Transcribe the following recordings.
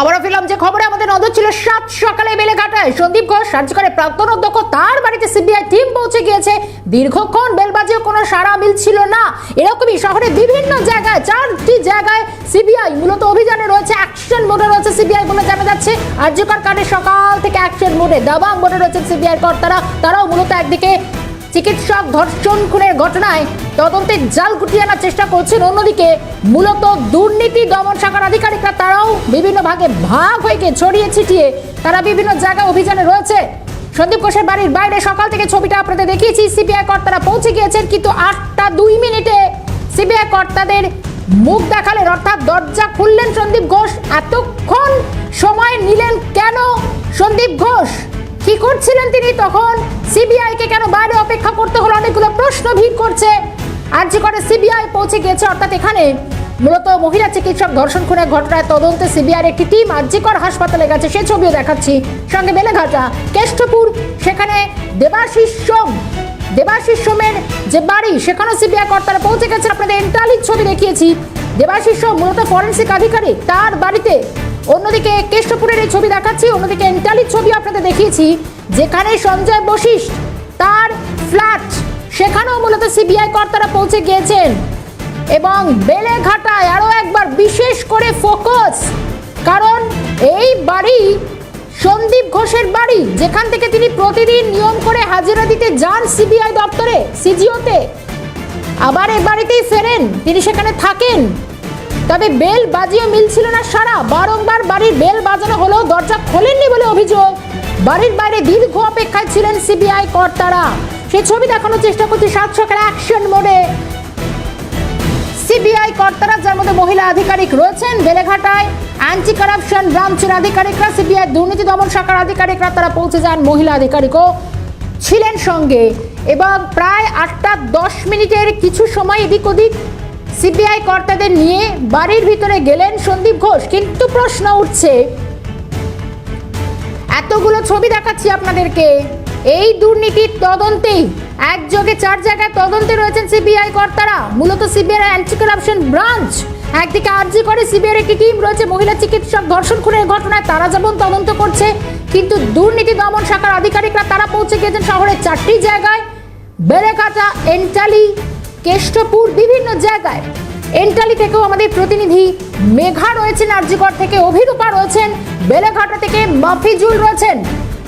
আবারও ফিলাম যে খবরে আমাদের নজর ছিল সাত সকালে বেলেঘাটায়। সন্দীপ ঘোষ রাজ্যকারের প্রাক্তন অধ্যক্ষ, তার বাড়িতে সিবিআই টিম পৌঁছে গিয়েছে। দীর্ঘক্ষণ বেলবাজিও কোনো সাড়া মিলছিল না। এরকমই শহরে বিভিন্ন জায়গায়, চারটি জায়গায় সিবিআই মূলত অভিযানে রয়েছে, অ্যাকশন মোডে রয়েছে সিবিআই বলে জানা যাচ্ছে। আর্যকর কাণ্ডে সকাল থেকে অ্যাকশন মোডে, দাবাং মোডে রয়েছে সিবিআই কর্তারা। তারাও মূলত একদিকে চিকিৎসক ধর্ষণ খুনের ঘটনায় তদন্তের জাল গুটিয়ে আনার চেষ্টা করছেন। অন্যদিকে মূলত দুর্নীতি দমন শাখার আধিকারিকরা, তারাও বিভিন্ন ভাগে ভাগ হয়ে ছড়িয়ে ছিটিয়ে তারা বিভিন্ন জায়গায় অভিযানে রয়েছে। সন্দীপ ঘোষের বাড়ির বাইরে সকাল থেকে ছবিটা আপনাদের দেখিয়েছি। সিবিআই কর্তারা পৌঁছে গিয়েছেন, কিন্তু আটটা দুই মিনিটে সিবিআই কর্তাদের মুখ দেখালেন, অর্থাৎ দরজা খুললেন সন্দীপ ঘোষ। এতক্ষণ সময় নিলেন কেন সন্দীপ ঘোষ? কি করছিলেন তিনি তখন? সিবিআই কে কেন বাইরে অপেক্ষা করতে হলো? অনেকগুলো প্রশ্ন ভিড় করছে। আর যে করে সিবিআই পৌঁছে গিয়েছে, অর্থাৎ এখানে মূলত মহিলা চিকিৎসক ধর্ষণ খুনের ঘটনায় তদন্তে সিবিআইয়ের একটি টিম আরজিকর হাসপাতালে গেছে। সে ছবিও দেখাচ্ছি। সঙ্গে বেলেঘাটা, কেষ্টপুর, সেখানে দেবাশিস সোম। সোমের যে বাড়ি, সেখানেও সিবিআই কর্তারা পৌঁছে গেছে আপনাদের এন্টালির ছবি দেখিয়েছি। দেবাশিস সোম মূলত ফরেন্সিক আধিকারিক। তার বাড়িতে অন্যদিকে কেষ্টপুরের এই ছবি দেখাচ্ছি, অন্যদিকে এন্টালির ছবি আপনাদের দেখিয়েছি, যেখানে সঞ্জয় বশিষ্ঠ তার ফ্ল্যাট, সেখানেও মূলত সিবিআই কর্তারা পৌঁছে গিয়েছেন। এবং বেলেঘাটায় আরও একবার বিশেষ করে ফোকাস, কারণ এই বাড়ি সন্দীপ ঘোষের বাড়ি, যেখান থেকে তিনি প্রতিদিন নিয়ম করে হাজিরা দিতে যান সিবিআই দপ্তরে, সিজিওতে। আবার এ বাড়িতেই ফেরেন, তিনি সেখানে থাকেন। তবে বেল বাজিয়ে মিলছিল না সারা। বারংবার বাড়ির বেল বাজানো হলেও দরজা খোলেননি বলে অভিযোগ। বাড়ির বাইরে দীর্ঘ অপেক্ষায় ছিলেন সিবিআই কর্তারা। সেই ছবি দেখানোর চেষ্টা করছে সাত সকালে অ্যাকশন মোডে। সিবিআই কর্তারা, যার মধ্যে মহিলা আধিকারিক রয়েছেন, বেলেঘাটায় অ্যান্টি কারাপশন ব্রাঞ্চের আধিকারিকরা, সিবিআই দুর্নীতি দমন শাখার আধিকারিকরা, তারা পৌঁছে যান মহিলা আধিকারিকও ছিলেন সঙ্গে। এবং প্রায় আটটা দশ মিনিটের কিছু সময় এদিক ওদিক সিবিআই কর্তাদের নিয়ে বাড়ির ভিতরে গেলেন সন্দীপ ঘোষ, কিন্তু প্রশ্ন উঠছে, এতগুলো ছবি দেখাচ্ছি আপনাদেরকে। এই দুর্নীতির তদন্তেই একযোগে চার জায়গায় তদন্তে রয়েছেন সিবিআই কর্তারা। মূলত সিবিআই অ্যান্টি কারাপশন ব্রাঞ্চ একদিকে আর্জি করে সিবিআই একটি টিম রয়েছে, মহিলা চিকিৎসক ধর্ষণ খুনের ঘটনায় তারা যেমন তদন্ত করছে, কিন্তু দুর্নীতি দমন শাখার আধিকারিকরা তারা পৌঁছে গিয়েছেন শহরের চারটি জায়গায়। বেলেঘাটা, এন্টালি কেষ্টপুর বিভিন্ন জায়গায়। এন্টালি থেকেও আমাদের প্রতিনিধি মেঘা রয়েছেন আর্যগড় থেকে অভিরূপা রয়েছেন, বেলেঘাটা থেকে মাফিজুল রয়েছেন।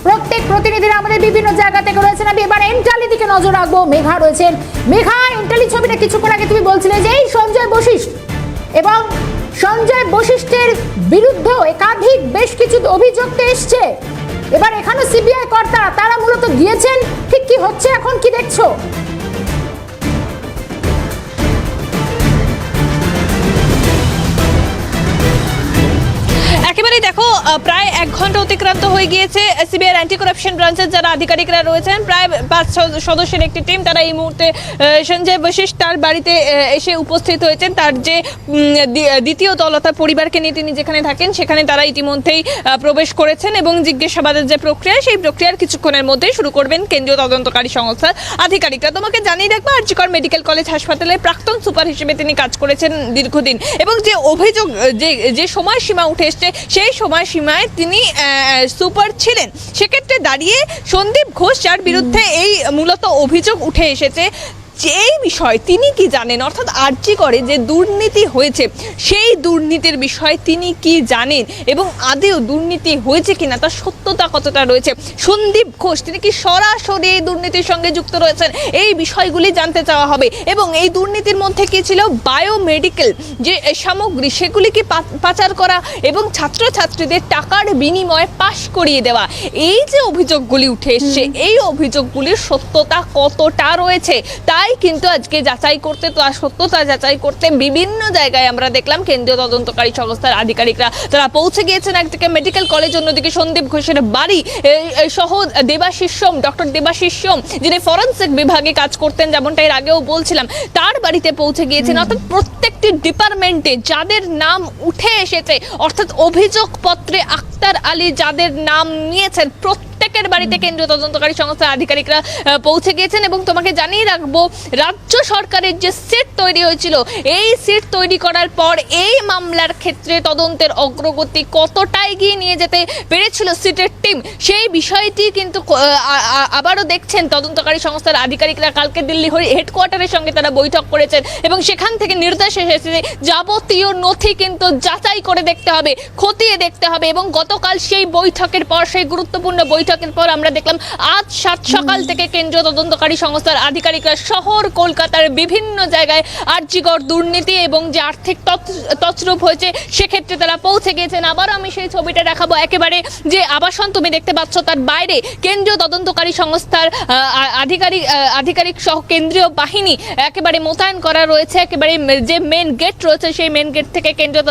প্রত্যেক প্রতিনিধিরা আমাদের বিভিন্ন জায়গা থেকে রয়েছেন। আমি এবার এন্টালি দিকে নজর রাখব, মেঘা রয়েছেন। মেঘা এন্টালি ছবিটা কিছুক্ষণ আগে তুমি বলছিলে যে এই সঞ্জয় বশিষ্ঠ এবং সঞ্জয় বশিষ্ঠের বিরুদ্ধে একাধিক বেশ কিছু অভিযোগ এসছে। এবার এখানে সিবিআই কর্তারা তারা মূলত গিয়েছেন, ঠিক কি হচ্ছে, এখন কি দেখছ? দেখো আহ, প্রায় এক ঘণ্টা অতিক্রান্ত হয়ে গিয়েছে সিবিআই অ্যান্টি করাপশন ব্রাঞ্চের যারা আধিকারিকরা রয়েছেন। প্রায় পাঁচ সদস্যের একটি টিম তারা এই মুহূর্তে সঞ্জয় বশিষ্ঠ তার বাড়িতে এসে উপস্থিত হয়েছেন। তার যে দ্বিতীয় দল অর্থাৎ পরিবারকে নিয়ে তিনি যেখানে থাকেন, সেখানে তারা ইতিমধ্যেই প্রবেশ করেছেন এবং জিজ্ঞাসাবাদের যে প্রক্রিয়া, সেই প্রক্রিয়ার কিছুক্ষণের মধ্যেই শুরু করবেন কেন্দ্রীয় তদন্তকারী সংস্থার আধিকারিকরা। তোমাকে জানিয়ে রাখব, আরজিকর মেডিকেল কলেজ হাসপাতালে প্রাক্তন সুপার হিসেবে তিনি কাজ করেছেন দীর্ঘদিন। এবং যে অভিযোগ, যে যে সময়সীমা উঠে এসছে, সেই সময়সীমায় তিনি সুপার ছিলেন। সেক্ষেত্রে দাঁড়িয়ে সন্দীপ ঘোষ, যার বিরুদ্ধে এই মূলত অভিযোগ উঠে এসেছে এই বিষয় তিনি কি জানেন? অর্থাৎ আর্জি করে যে দুর্নীতি হয়েছে সেই দুর্নীতির বিষয়ে তিনি কি জানেন? এবং আদেও দুর্নীতি হয়েছে কিনা তার সত্যতা কতটা রয়েছে? সন্দীপ ঘোষ তিনি কি সরাসরি এই দুর্নীতির সঙ্গে যুক্ত রয়েছেন? এই বিষয়গুলি জানতে চাওয়া হবে। এবং এই দুর্নীতির মধ্যে কি ছিল? বায়োমেডিকেল যে সামগ্রী সেগুলি কি পা- পাচার করা এবং ছাত্রছাত্রীদের টাকার বিনিময়ে পাশ করিয়ে দেওয়া। এই যে অভিযোগগুলি উঠে এসছে এই অভিযোগগুলির সত্যতা কতটা রয়েছে? তাই কিন্তু আজকে যাচাই করতে তার সত্যতা যাচাই করতে বিভিন্ন জায়গায় আমরা দেখলাম কেন্দ্রীয় তদন্তকারী সংস্থার আধিকারিকরা। তারা পৌঁছে গিয়েছেন একদিকে মেডিকেল কলেজ অন্যদিকে সন্দীপ ঘোষের বাড়ি। সহ দেবাশিস সোম ডক্টর দেবাশিস সোম যিনি ফরেন্সিক বিভাগে কাজ করতেন যেমনটা এর আগেও বলছিলাম তার বাড়িতে পৌঁছে গিয়েছেন। অর্থাৎ প্রত্যেকটি ডিপার্টমেন্টে যাদের নাম উঠে এসেছে অর্থাৎ অভিযোগপত্রে আক্তার আলী যাদের নাম নিয়েছেন প্রত্যেকের বাড়িতে কেন্দ্রীয় তদন্তকারী সংস্থার আধিকারিকরা পৌঁছে গিয়েছেন। এবং তোমাকে জানিয়ে রাখব রাজ্য সরকারের যে সিট তৈরি হয়েছিল এই সিট তৈরি করার পর এই মামলার ক্ষেত্রে তদন্তের অগ্রগতি কতটা এগিয়ে নিয়ে যেতে পেরেছিল সিটের টিম সেই বিষয়টি কিন্তু আবারও দেখছেন তদন্তকারী সংস্থার আধিকারিকরা। কালকে দিল্লি হেডকোয়ার্টারের সঙ্গে তারা বৈঠক করেছেন এবং সেখান থেকে নির্দেশ এসেছে যে যাবতীয় নথি কিন্তু যাচাই করে দেখতে হবে খতিয়ে দেখতে হবে এবং গতকাল সেই বৈঠকের পর সেই গুরুত্বপূর্ণ বৈঠকের পর আমরা দেখলাম আজ সাত সকাল থেকে কেন্দ্রীয় তদন্তকারী সংস্থার আধিকারিকরা শহর কলকাতার বিভিন্ন জায়গায় আর্যিকর দুর্নীতি এবং যে আর্থিক তছরূপ হয়েছে সেক্ষেত্রে তারা পৌঁছে গিয়েছেন। আবার আমি সেই ছবিটা দেখাবো। একেবারে যে আবাসন তুমি দেখতে পাচ্ছ তার বাইরে কেন্দ্রীয় তদন্তকারী সংস্থার আধিকারিক আধিকারিক সহ কেন্দ্রীয় বাহিনী একেবারে মোতায়েন করা রয়েছে। একেবারে যে মেন গেট রয়েছে সেই মেন গেট থেকে কেন্দ্রীয়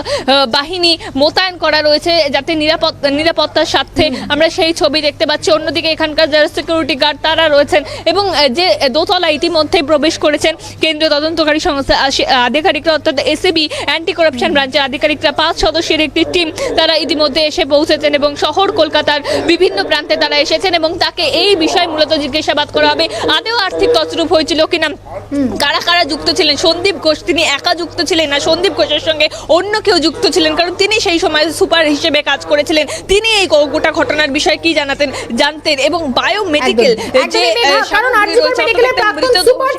বাহিনী মোতায়েন করা রয়েছে যাতে নিরাপদ নিরাপত্তার স্বার্থে আমরা সেই ছবি দেখতে পাচ্ছি। অন্যদিকে এখানকার যারা সিকিউরিটি গার্ড তারা রয়েছেন এবং যে দোতলা ইতিমধ্যেই প্রবেশ করেছেন কেন্দ্রীয় তদন্তকারী সংস্থা আধিকারিকরা অর্থাৎ এসিবি অ্যান্টি করাপশন ব্রাঞ্চের আধিকারিকরা পাঁচ সদস্যের একটি টিম তারা ইতিমধ্যে এসে পৌঁছেছেন এবং শহর কলকাতার বিভিন্ন প্রান্তে তারা এসেছেন এবং তাকে এই বিষয়ে মূলত জিজ্ঞাসাবাদ করা হবে। আদেও আর্থিক তছরূপ হয়েছিল কিনা? কারা কারা যুক্ত ছিলেন? সন্দীপ ঘোষ তিনি একা যুক্ত ছিলেন না? সন্দীপ ঘোষের সঙ্গে অন্য কেউ যুক্ত ছিলেন? কারণ তিনি সেই সময় সুপার হিসেবে কাজ করেছিলেন। তিনি এই গোটা ঘটনার বিষয়ে কি জানাতেন জানতেন? এবং বায়োমেডিকেল। যে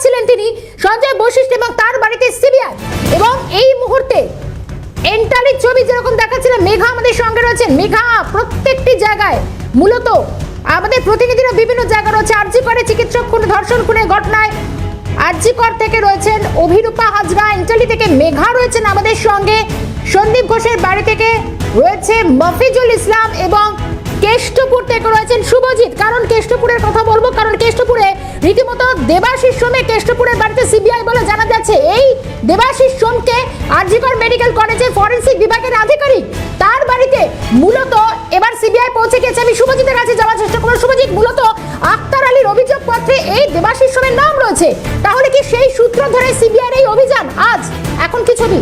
একদমই মেঘা, আহ, কারণ সামগ্রী আরজিকর রয়েছে, মেডিকেলের অর্থাৎ প্রাক্তন মৃতদেহ- সুপার ছিলেন তিনি সঞ্জয় বশিষ্ঠ এবং তার বাড়িতে সিবিআই এবং এই মুহূর্তে এন্টারির ছবি যেরকম দেখাচ্ছিল মেঘা আমাদের সঙ্গে রয়েছেন। মেঘা প্রত্যেকটি জায়গায় মূলত আমাদের প্রতিনিধিরা বিভিন্ন জায়গা রয়েছে। আরজি করে চিকিৎসক খুন ধর্ষণ খুনের ঘটনায় আরজিকর থেকে রয়েছেন অভিরূপা হাজরা। এন্টালি থেকে মেঘা রয়েছেন আমাদের সঙ্গে। সন্দীপ ঘোষের বাড়ি থেকে রয়েছে মফিজুল ইসলাম এবং কেষ্টপুর থেকে রয়েছেন শুভজিৎ। কারণ কেষ্টপুরের কথা বলব, কারণ কেষ্টপুরে রীতিমতো দেবাশিস সোমে কেষ্টপুরের বাড়িতে সিবিআই বলে জানা যাচ্ছে, এই দেবাশিস সোমকে আরজিকর মেডিকেল কলেজের ফরেন্সিক বিভাগের আধিকারিক তার বাড়িতে মূলত এবার সিবিআই পৌঁছে গেছে। আমি শুভজিতের কাছে যাওয়ার চেষ্টা করব। শুভজিৎ, মূলত আক্তার আলীর অভিযোগ অভিযোগপত্রে এই দেবাশিস সোমের নাম রয়েছে। তাহলে কি সেই সূত্র ধরে সিবিআই এই অভিযান আজ এখন কি ছবি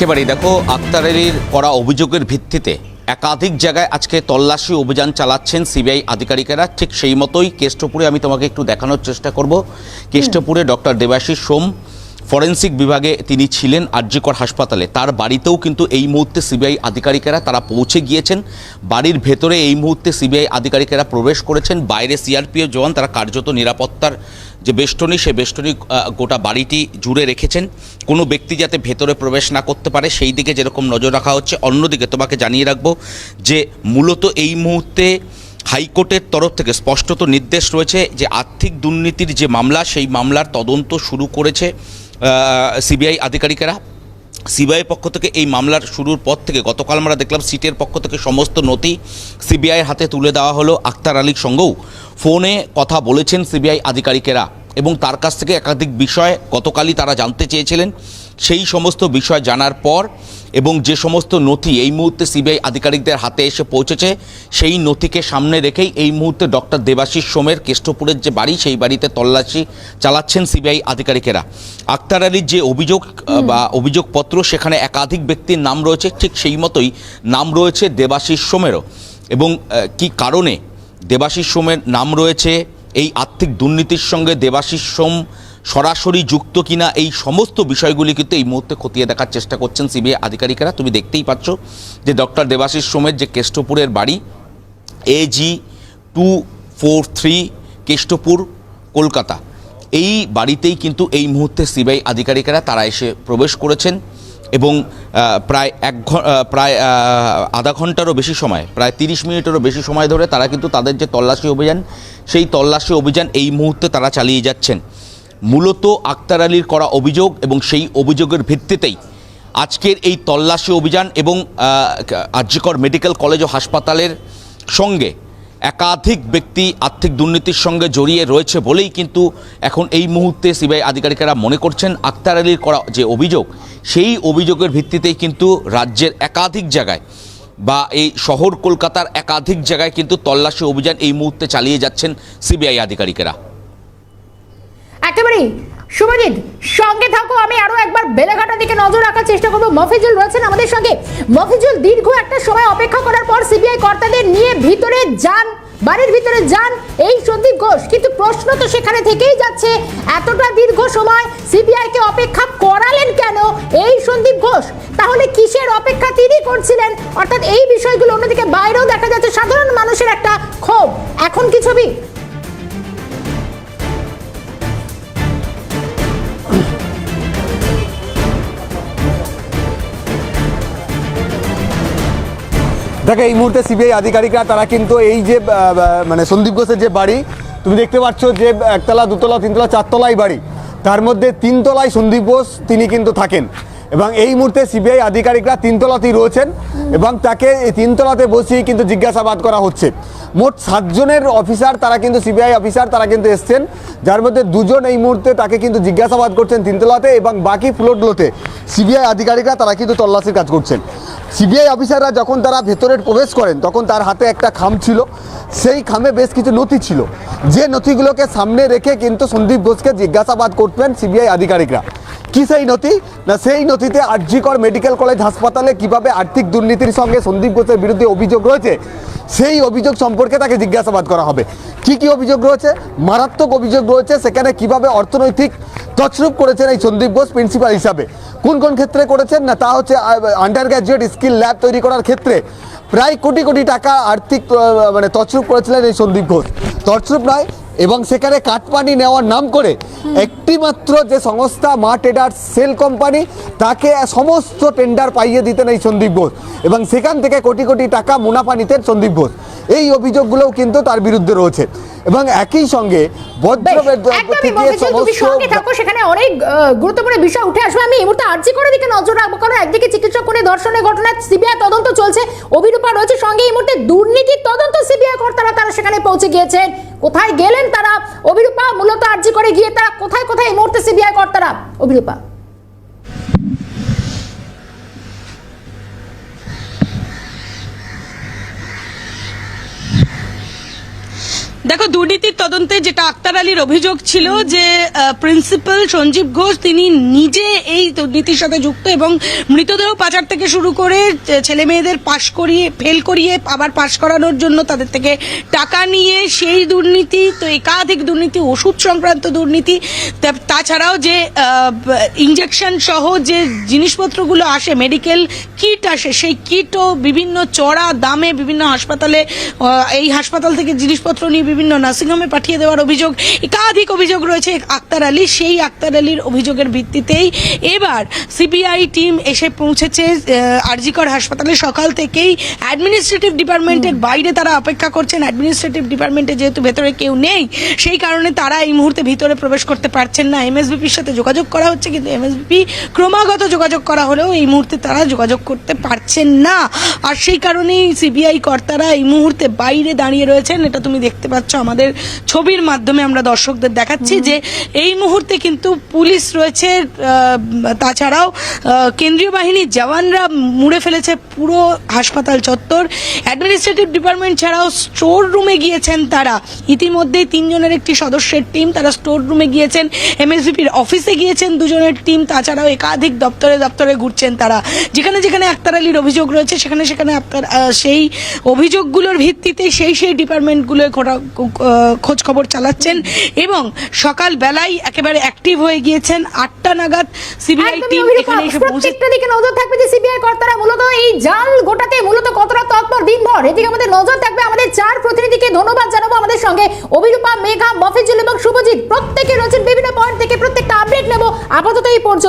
একেবারেই দেখো আক্তার আলীর করা অভিযোগের ভিত্তিতে একাধিক জায়গায় আজকে তল্লাশি অভিযান চালাচ্ছেন সিবিআই আধিকারিকেরা। ঠিক সেই মতোই কেষ্টপুরে আমি তোমাকে একটু দেখানোর চেষ্টা করব। কেষ্টপুরে ডক্টর দেবাশিস সোম ফরেন্সিক বিভাগে তিনি ছিলেন আরজিকর হাসপাতালে। তার বাড়িতেও কিন্তু এই মুহূর্তে সিবিআই আধিকারিকেরা তারা পৌঁছে গিয়েছেন। বাড়ির ভেতরে এই মুহূর্তে সিবিআই আধিকারিকেরা প্রবেশ করেছেন। বাইরে সিআরপিএফ জওয়ান তারা কার্যত নিরাপত্তার যে বেষ্টনী, সে বেষ্টনী গোটা বাড়িটি জুড়ে রেখেছেন। কোনো ব্যক্তি যাতে ভেতরে প্রবেশ না করতে পারে, সেই দিকে যেরকম নজর রাখা হচ্ছে, অন্যদিকে তোমাকে জানিয়ে রাখব যে মূলত এই মুহূর্তে হাইকোর্টের তরফ থেকে স্পষ্টত নির্দেশ রয়েছে যে আর্থিক দুর্নীতির যে মামলা, সেই মামলার তদন্ত শুরু করেছে সিবিআই আধিকারিকেরা। সিবিআই পক্ষ থেকে এই মামলার শুরুর পর থেকে গতকাল আমরা দেখলাম সিটের পক্ষ থেকে সমস্ত নথি সিবিআইয়ের হাতে তুলে দেওয়া হলো। আক্তার আলীর সঙ্গেও ফোনে কথা বলেছেন সিবিআই আধিকারিকেরা এবং তার কাছ থেকে একাধিক বিষয় গতকালই তারা জানতে চেয়েছিলেন। সেই সমস্ত বিষয় জানার পর এবং যে সমস্ত নথি এই মুহূর্তে সিবিআই আধিকারিকদের হাতে এসে পৌঁছেছে সেই নথিকে সামনে রেখেই এই মুহূর্তে ডক্টর দেবাশিস সোমের কেষ্টপুরের যে বাড়ি সেই বাড়িতে তল্লাশি চালাচ্ছেন সিবিআই আধিকারিকেরা। আক্তার আলীর যে অভিযোগ বা অভিযোগপত্র সেখানে একাধিক ব্যক্তির নাম রয়েছে ঠিক সেই মতোই নাম রয়েছে দেবাশিস সোমেরও। এবং কি কারণে দেবাশিস সোমের নাম রয়েছে এই আর্থিক দুর্নীতির সঙ্গে দেবাশিস সোম সরাসরি যুক্ত কিনা এই সমস্ত বিষয়গুলি কিন্তু এই মুহূর্তে খতিয়ে দেখার চেষ্টা করছেন সিবিআই আধিকারিকেরা। তুমি দেখতেই পাচ্ছ যে ডক্টর দেবাশিস সোমের যে কেষ্টপুরের বাড়ি AG two four three Keshtopur, Kolkata. এই বাড়িতেই কিন্তু এই মুহূর্তে সিবিআই আধিকারিকেরা তারা এসে প্রবেশ করেছেন এবং প্রায় এক প্রায় আধা ঘন্টারও বেশি সময়, প্রায় তিরিশ মিনিটেরও বেশি সময় ধরে তারা কিন্তু তাদের যে তল্লাশি অভিযান, সেই তল্লাশি অভিযান এই মুহূর্তে তারা চালিয়ে যাচ্ছেন। মূলত আক্তার আলীর করা অভিযোগ এবং সেই অভিযোগের ভিত্তিতেই আজকের এই তল্লাশি অভিযান এবং আর্যিকর মেডিকেল কলেজ ও হাসপাতালের সঙ্গে একাধিক ব্যক্তি আর্থিক দুর্নীতির সঙ্গে জড়িয়ে রয়েছে বলেই কিন্তু এখন এই মুহূর্তে সিবিআই আধিকারিকেরা মনে করছেন। আক্তার আলীর করা যে অভিযোগ, সেই অভিযোগের ভিত্তিতেই কিন্তু রাজ্যের একাধিক জায়গায় বা এই শহর কলকাতার একাধিক জায়গায় কিন্তু তল্লাশি অভিযান এই মুহূর্তে চালিয়ে যাচ্ছেন সিবিআই আধিকারিকেরা। একেবারেই। শুভজিৎ, সঙ্গে থাকো, আমি আরও একবার বেলেঘাটা দিকে নজর রাখার চেষ্টা করব। মফিজুল রয়েছেন আমাদের সঙ্গে। মফিজুল, দীর্ঘ একটা সময় অপেক্ষা করার পর সিবিআই কর্তাদের নিয়ে ভিতরে যান, বাড়ির ভিতরে যান এই সন্দীপ ঘোষ। কিন্তু প্রশ্ন তো সেখানে থেকেই যাচ্ছে, এতটা দীর্ঘ সময় সিবিআই কে অপেক্ষা করালেন কেন এই সন্দীপ ঘোষ? তাহলে কিসের অপেক্ষা তিনি করছিলেন? অর্থাৎ এই বিষয়গুলো অন্যদিকে বাইরেও দেখা যাচ্ছে, সাধারণ মানুষের একটা ক্ষোভ। এখন কি ছবি? দেখো, এই মুহূর্তে সিবিআই আধিকারিকরা, তারা কিন্তু এই যে মানে সন্দীপ ঘোষের যে বাড়ি, তুমি দেখতে পাচ্ছ যে একতলা, দুতলা, তিনতলা, চারতলাই বাড়ি। তার মধ্যে তিনতলায় সন্দীপ ঘোষ, তিনি কিন্তু থাকেন। এবং এই মুহূর্তে সিবিআই আধিকারিকরা তিনতলাতেই রয়েছেন এবং তাকে এই তিনতলাতে বসিয়ে কিন্তু জিজ্ঞাসাবাদ করা হচ্ছে। মোট সাতজনের অফিসার তারা কিন্তু সিবিআই অফিসার, তারা কিন্তু এসছেন। যার মধ্যে দুজন এই মুহূর্তে তাকে কিন্তু জিজ্ঞাসাবাদ করছেন তিনতলাতে এবং বাকি ফ্লোরগুলোতে সিবিআই আধিকারিকরা, তারা কিন্তু তল্লাশির কাজ করছেন। সিবিআই অফিসাররা যখন তারা ভেতরে প্রবেশ করেন, তখন তার হাতে একটা খাম ছিল। সেই খামে বেশ কিছু নথি ছিল। যে নথিগুলোকে সামনে রেখে কিন্তু সন্দীপ ঘোষকে জিজ্ঞাসাবাদ করতেন সিবিআই আধিকারিকরা। কি সেই নথি? না, সেই নথিতে আরজিকর মেডিকেল কলেজ হাসপাতালে কীভাবে আর্থিক দুর্নীতির সঙ্গে সন্দীপ ঘোষের বিরুদ্ধে অভিযোগ রয়েছে, সেই অভিযোগ সম্পর্কে তাকে জিজ্ঞাসাবাদ করা হবে। কি কি অভিযোগ রয়েছে? মারাত্মক অভিযোগ রয়েছে, সেখানে কীভাবে অর্থনৈতিক তছরূপ করেছেন এই সন্দীপ ঘোষ প্রিন্সিপাল হিসাবে। কোন কোন ক্ষেত্রে করেছেন? না, তা হচ্ছে আন্ডার গ্র্যাজুয়েট স্কিল ল্যাব তৈরি করার ক্ষেত্রে প্রায় কোটি কোটি টাকা আর্থিক মানে তছরূপ করেছিলেন এই সন্দীপ ঘোষ। তছরূপ নয় এবং সেখানে কাটপানি নেওয়ার নাম করে একটি মাত্র যে সংস্থা মা ট্রেডার্স সেল কোম্পানি তাকে সমস্ত টেন্ডার পাইয়ে দিতেন এই সন্দীপ ঘোষ। এবং সেখান থেকে কোটি কোটি টাকা মুনাফা নিতেন সন্দীপ ঘোষ। এই অভিযোগগুলোও কিন্তু তার বিরুদ্ধে রয়েছে। এবং একই সঙ্গে সেখানে অনেক গুরুত্বপূর্ণ বিষয় উঠে আসবে। আমি এই মুহূর্তে আর্জি করে দিকে নজর রাখব কারণ একদিকে চিকিৎসক ধর্ষণের ঘটনা সিবিআই তদন্ত চলছে অভিরূপা রয়েছে সঙ্গে এই মুহূর্তে দুর্নীতির তদন্ত সিবিআই কর্তারা তারা সেখানে পৌঁছে গিয়েছেন। কোথায় গেলেন তারা? অভিরূপা মূলত আর্জি করে গিয়ে তারা কোথায় কোথায় এই মুহূর্তে সিবিআই কর্তারা? অভিরূপা। দেখো দুর্নীতির তদন্তে যেটা আক্তার আলীর অভিযোগ ছিল যে প্রিন্সিপাল সঞ্জীব ঘোষ তিনি নিজে এই দুর্নীতির সাথে যুক্ত এবং মৃতদেহ পাচার থেকে শুরু করে ছেলে মেয়েদের পাশ করিয়ে ফেল করিয়ে আবার পাশ করানোর জন্য তাদের থেকে টাকা নিয়ে সেই দুর্নীতি তো একাধিক দুর্নীতি ওষুধ সংক্রান্ত দুর্নীতি তাছাড়াও যে ইঞ্জেকশন সহ যে জিনিসপত্রগুলো আসে মেডিকেল কিট আসে সেই কিটও বিভিন্ন চড়া দামে বিভিন্ন হাসপাতালে এই হাসপাতাল থেকে জিনিসপত্র নিয়ে বিভিন্ন নার্সিংহোমে পাঠিয়ে দেওয়ার অভিযোগ একাধিক অভিযোগ রয়েছে। আক্তার আলী সেই আক্তার আলীর অভিযোগের ভিত্তিতেই এবার সিবিআই টিম এসে পৌঁছেছে আরজিকর হাসপাতালে। সকাল থেকেই অ্যাডমিনিস্ট্রেটিভ ডিপার্টমেন্টের বাইরে তারা অপেক্ষা করছেন। অ্যাডমিনিস্ট্রেটিভ ডিপার্টমেন্টে যেহেতু ভেতরে কেউ নেই সেই কারণে তারা এই মুহূর্তে ভিতরে প্রবেশ করতে পারছেন না। এমএসবিপির সাথে যোগাযোগ করা হচ্ছে কিন্তু এমএসবিপি ক্রমাগত যোগাযোগ করা হলেও এই মুহূর্তে তারা যোগাযোগ করতে পারছেন না। আর সেই কারণেই সিবিআই কর্তারা এই মুহূর্তে বাইরে দাঁড়িয়ে রয়েছেন এটা তুমি দেখতে পাচ্ছ। আমাদের ছবির মাধ্যমে আমরা দর্শকদের দেখাচ্ছি যে এই মুহূর্তে কিন্তু পুলিশ রয়েছে তাছাড়াও কেন্দ্রীয় বাহিনীর জওয়ানরা মুড়ে ফেলেছে পুরো হাসপাতাল চত্বর। অ্যাডমিনিস্ট্রেটিভ ডিপার্টমেন্ট ছাড়াও স্টোর রুমে গিয়েছেন তারা। ইতিমধ্যেই তিনজনের একটি সদস্যের টিম তারা স্টোর রুমে গিয়েছেন। এমএসভিপির অফিসে গিয়েছেন দুজনের টিম তাছাড়াও একাধিক দপ্তরে দপ্তরে ঘুরছেন তারা। যেখানে যেখানে আক্তার আলীর অভিযোগ রয়েছে সেখানে সেখানে আক্তার সেই অভিযোগগুলোর ভিত্তিতে সেই সেই ডিপার্টমেন্টগুলো খোঁজ খবর চালাচ্ছেন এবং সকাল বেলায় একেবারে অ্যাক্টিভ হয়ে গিয়েছেন আটটা নাগাদ সিবিআই টিম এখানে এসে প্রত্যেকটা দিকে নজর থাকবে যে সিবিআই কর্তারা মূলত এই জাল গোটাতে মূলত কতটা তৎপর দিনভর এদিকে আমাদের নজর থাকবে আমাদের চার প্রতিনিধিকে ধন্যবাদ জানাব আমাদের সঙ্গে। অভিরূপা মেঘা মফিজুল এবং শুভজিৎ প্রত্যেকে রয়েছেন বিভিন্ন পয়েন্ট থেকে প্রত্যেকটা আপডেট নেব। আপাতত এই পর্যন্ত।